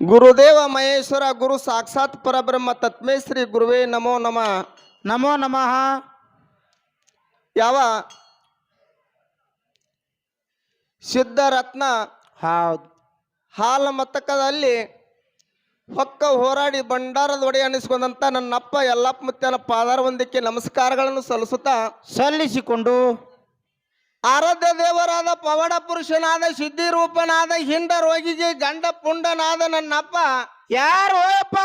ಗುರುದೇವ ಮಹೇಶ್ವರ ಗುರು ಸಾಕ್ಷಾತ್ ಪರಬ್ರಹ್ಮ ತತ್ಮೇ ಶ್ರೀ ಗುರುವೇ ನಮೋ ನಮ. ನಮೋ ನಮಃ. ಯಾವ? ಸಿದ್ಧರತ್ನ ಹೌದು. ಹಾಲ ಮತಕದಲ್ಲಿ ಹೊಕ್ಕ ಹೋರಾಡಿ ಭಂಡಾರದ ಒಡೆ ಅನಿಸ್ಕೊಂಡಂತ ನನ್ನಪ್ಪ ಎಲ್ಲಪ್ಪ ಮುತ್ತನ ಪಾದಾರ ಒಂದಕ್ಕೆ ನಮಸ್ಕಾರಗಳನ್ನು ಸಲ್ಲಿಸುತ್ತಾ ಸಲ್ಲಿಸಿಕೊಂಡು ಆರಾಧ್ಯ ದೇವರಾದ ಪವಡ ಪುರುಷನಾದ ಸಿದ್ಧಿ ರೂಪನಾದ ಹಿಂಡ ರೋಗಿಗೆ ಗಂಡ ಪುಂಡನಾದ ನನ್ನಪ್ಪ. ಯಾರು ಹೋಯಪ್ಪ?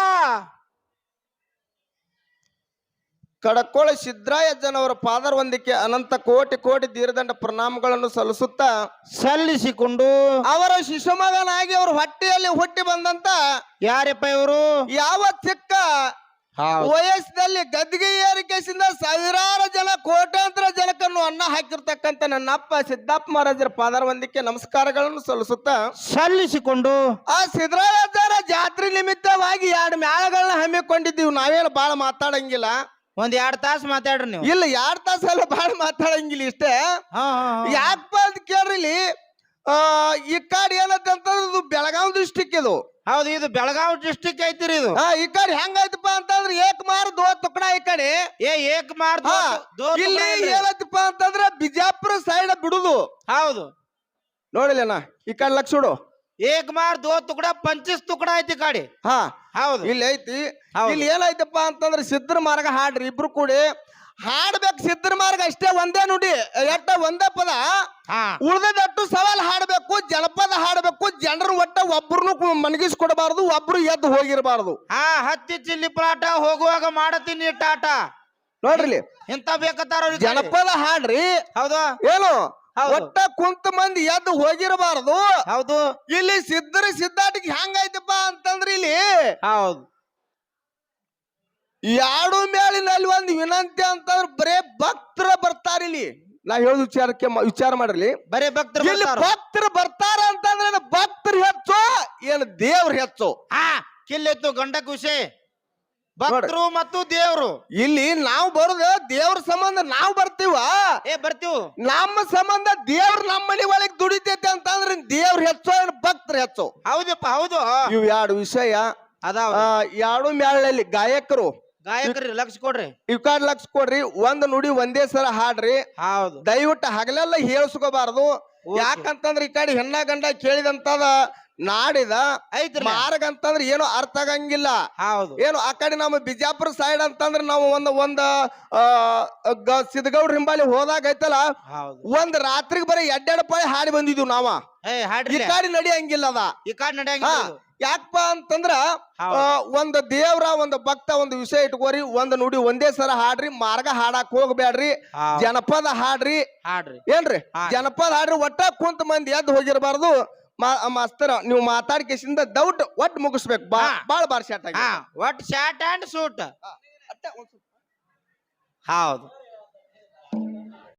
ಕಡಕೋಳ ಸಿದ್ರಾಯಜ್ಜನವರ ಪಾದರ್ ಒಂದಕ್ಕೆ ಅನಂತ ಕೋಟಿ ಕೋಟಿ ದೀರ್ಘದಂಡ ಪ್ರಣಾಮಗಳನ್ನು ಸಲ್ಲಿಸುತ್ತಾ ಸಲ್ಲಿಸಿಕೊಂಡು ಅವರ ಶಿಶುಮಗನಾಗಿ ಅವ್ರ ಹೊಟ್ಟೆಯಲ್ಲಿ ಹುಟ್ಟಿ ಬಂದಂತ ಯಾರಪ್ಪ ಇವರು? ಯಾವ ಚಿಕ್ಕ ವಯಸ್ಸಿನಲ್ಲಿ ಗದ್ದಿಗೆ ಏರಿಕೆಸಿಂದ ಸಾವಿರಾರು ಜನ ಕೋಟ್ಯಾಂತರ ಅನ್ನ ಹಾಕಿರ್ತಕ್ಕಂಥ ನನ್ನ ಅಪ್ಪ ಸಿದ್ದಪ್ಪ ಮಹಾರಾಜರ ಪಾದರ ಒಂದಕ್ಕೆ ನಮಸ್ಕಾರಗಳನ್ನು ಸಲ್ಲಿಸುತ್ತಾ ಸಲ್ಲಿಸಿಕೊಂಡು ಆ ಸಿದ್ದರಾಜರ ಜಾತ್ರೆ ನಿಮಿತ್ತವಾಗಿ ಎರಡು ಮ್ಯಾಳಗಳನ್ನ ಹಮ್ಮಿಕೊಂಡಿದ್ದೀವಿ. ನಾವೇನು ಬಾಳ ಮಾತಾಡಂಗಿಲ್ಲ. ಒಂದ್ ಎರಡ್ ತಾಸು ಮಾತಾಡ್ರಿ ನೀವು. ಇಲ್ಲ ಎರಡ್ ತಾಸಲ್ಲ ಬಾಳ ಮಾತಾಡಂಗಿಲ್ಲ ಇಷ್ಟೇ. ಯಾಕಪ್ಪ ಅಂತ ಕೇಳ್ರಿ ಇಲ್ಲಿ ಆ, ಈ ಕಾಡ್ ಏನಂತಂದ್ರೆ ಬೆಳಗಾವ್ ಬೆಳಗಾವಿ ಡಿಸ್ಟಿಕ್ ಇದು. ಹೌದು ಇದು ಬೆಳಗಾವಿ ಡಿಸ್ಟಿಕ್ ಐತಿರಿ ಇದು. ಆ, ಈ ಕಡೆ ಹೆಂಗೈತಪ್ಪ ಅಂತಂದ್ರೆ ಏಕ್ ಮಾರ್ ದೋ ತುಕಡ ಈ ಕಡೆ. ಏ ಏಕ್ ಮಾರ್ ಹಾ, ಇಲ್ಲಿ. ಏನೈತಪ್ಪ ಅಂತಂದ್ರೆ ಬಿಜಾಪುರ ಸೈಡ್ ಬಿಡುದು. ಹೌದು. ನೋಡಿಲ್ಲ ಈ ಕಡೆ ಲಕ್ಷ ಏಕ್ ಮಾರ್ ದೋ ತುಕಡ ಪಂಚೀಸ್ ತುಕಡ ಐತಿ ಕಾಡಿ. ಹಾ ಹೌದು. ಇಲ್ಲಿ ಐತಿ. ಹೌದು. ಇಲ್ಲಿ ಏನೈತಪ್ಪ ಅಂತಂದ್ರೆ ಸಿದ್ಧರ ಮಾರ್ಗ ಹಾಡ್ರಿ ಇಬ್ರು ಕೂಡಿ. ಹಾಡ್ಬೇಕು ಸಿದ್ಧರ ಮಾರ್ಗ ಅಷ್ಟೇ ಒಂದೇ ನುಡಿ ಎಟ್ಟ ಒಂದೇ ಪದ. ಹಾ. ಉಳ್ದದಟ್ಟು ಸವಾಲ್ ಹಾಡಬೇಕು ಜನಪದ ಹಾಡಬೇಕು. ಜನರು ಒಟ್ಟ ಒಬ್ರು ಮನಗಿಸ್ ಕೊಡಬಾರದು ಒಬ್ರು ಎದ್ದು ಹೋಗಿರಬಾರದು. ಹಾ ಹತ್ತಿ ಚಿಲ್ಲಿ ಪರಾಟ ಹೋಗುವಾಗ ಮಾಡತೀನಿ ಟಾಟ. ನೋಡ್ರಿ. ಇಂತ ಬೇಕತ್ತಾರ ಜನಪದ ಹಾಡ್ರಿ. ಹೌದು. ಏನು? ಒಟ್ಟ ಕುಂತ ಮಂದಿ ಎದ್ದು ಹೋಗಿರಬಾರದು. ಹೌದು. ಇಲ್ಲಿ ಸಿದ್ಧರ ಸಿದ್ಧಾಟಿಗೆ ಹೆಂಗೈತಪ್ಪ ಅಂತಂದ್ರಿ ಇಲ್ಲಿ ಹೌದು. ಯಾಡು ಮೇಳಿನಲ್ಲಿ ಒಂದ್ ವಿನಂತಿ ಅಂತಂದ್ರೆ ಬರೇ ಭಕ್ತರ ಬರ್ತಾರ ಇಲ್ಲಿ ನಾ ಹೇಳುದು ವಿಚಾರಕ್ಕೆ ವಿಚಾರ ಮಾಡ್ರಿ. ಬರೇ ಭಕ್ತರು ಭಕ್ತರು ಬರ್ತಾರ ಏನು ದೇವ್ರ ಹೆಚ್ಚು? ಹಾ ಕಿಲ್ಲೆತ್ತು ಗಂಡ ಖುಷಿ ಭಕ್ತರು ಮತ್ತು ದೇವ್ರು. ಇಲ್ಲಿ ನಾವು ಬರುದ ದೇವ್ರ ಸಂಬಂಧ ನಾವು ಬರ್ತೀವ? ಏ ಬರ್ತೀವ್. ನಮ್ಮ ಸಂಬಂಧ ದೇವ್ರ ನಮ್ಮ ಮನೆ ಒಳಗೆ ದುಡಿತೈತೆ ಅಂತಂದ್ರೆ ದೇವ್ರ ಹೆಚ್ಚು ಏನು ಭಕ್ತರು ಹೆಚ್ಚು? ಹೌದಪ್ಪ ಹೌದು. ಇವ್ ಎರಡು ವಿಷಯ. ಅದಾವ. ಎರಡು ಮೇಳಲ್ಲಿ ಗಾಯಕರು. ಗಾಯಕರಿ ಲಕ್ಷ ಕೊಡ್ರಿ. ಇವ್ ಕಾಡ್ ಲಕ್ಷ ಕೊಡ್ರಿ. ಒಂದ್ ನುಡಿ ಒಂದೇ ಸಲ ಹಾಡ್ರಿ. ಹೌದು. ದಯವಿಟ್ಟು ಹಗಲೆಲ್ಲ ಹೇಳ್ಸ್ಕೋಬಾರ್ದು. ಯಾಕಂತಂದ್ರೆ ಈ ಕಡೆ ಹೆಣ್ಣ ಗಂಡ ಕೇಳಿದಂತದ ನಾಡಿದ ಐತ್ರಿ ಮಾರ್ಗ ಅಂತಂದ್ರೆ ಏನು ಅರ್ಥ ಆಗಂಗಿಲ್ಲ. ಹೌದು. ಏನು ಆ ಕಡೆ ನಮ್ಮ ಬಿಜಾಪುರ ಸೈಡ್ ಅಂತಂದ್ರೆ ನಾವು ಒಂದ್ ಒಂದ್ ಸಿದ್ಧಗೌಡ್ರ ಹಿಂಬಾಲಿ ಹೋದಾಗ ಐತಲ್ಲ ಒಂದ್ ರಾತ್ರಿಗೆ ಬರೀ ಎಡ್ಡೆಡ ಪಾಳಿ ಹಾಡಿ ಬಂದಿದ್ವಿ ನಾವ. ಈ ಕಡೆ ನಡಿಯಂಗಿಲ್ಲ ಅದ. ಈ ಕಾಡಿ ನಡಿಯ ನಡೆಯಂಗಿಲ್ಲ ಯಾಕಪ್ಪ ಅಂತಂದ್ರ ಒಂದು ದೇವ್ರ ಒಂದು ಭಕ್ತ ಒಂದು ವಿಷಯ ಇಟ್ಕೋರಿ ಒಂದು ನುಡಿ ಒಂದೇ ಸರ ಹಾಡ್ರಿ ಮಾರ್ಗ ಹಾಡಕ್ ಹೋಗ್ಬೇಡ್ರಿ ಜನಪದ ಹಾಡ್ರಿ. ಹಾಡ್ರಿ. ಏನ್ರಿ? ಜನಪದ ಹಾಡ್ರಿ ಒಟ್ಟ ಕುಂತ ಮಂದಿ ಎದ್ದು ಹೋಗಿರಬಾರ್ದು. ಮಾಸ್ತರ ನೀವು ಮಾತಾಡ್ಕೇಸಿಂದ ಡೌಟ್ ಒಟ್ ಮುಗಿಸ್ಬೇಕು. ಬಾ ಹಾ. ಬಾಳ ಬಾರ್ ಶಾಟ್ ಆಗಿ ಒಟ್ ಶಾರ್ಟ್ ಅಂಡ್ ಸೂಟ್ ಹೌದು.